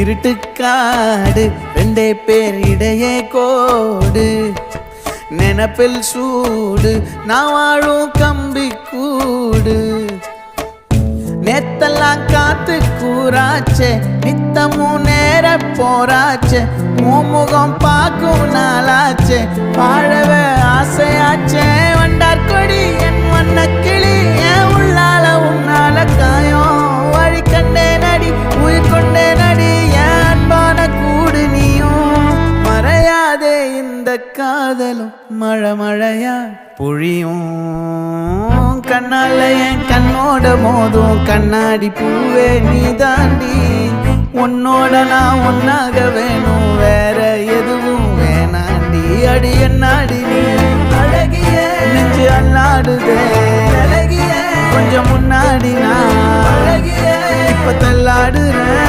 இருட்டுக்காடு ரெண்டே பேர் இடையே கோடு. நினப்பில் சூடு நான் வாழும் கம்பி கூடு. நேத்தெல்லாம் காத்து கூறாச்சே நித்தமும் நேர போராச்சே மூமுகம் பார்க்கும் நாளாச்சே வாழவே ஆசையாச்சே மறையாதே இந்த காதலும் மழை மழையா பொழியும். கண்ணால என் கண்ணோட மோதும் கண்ணாடி பூவே நீ தாண்டி உன்னோட நான் ஒன்னாக வேணும் வேற எதுவும் வேணாண்டி. அடி என்னாடி நீ அழகிய நெஞ்சு அண்ணாடுதே அழகிய கொஞ்சம் முன்னாடி நான் அழகிய இப்ப தள்ளாடுறேன்.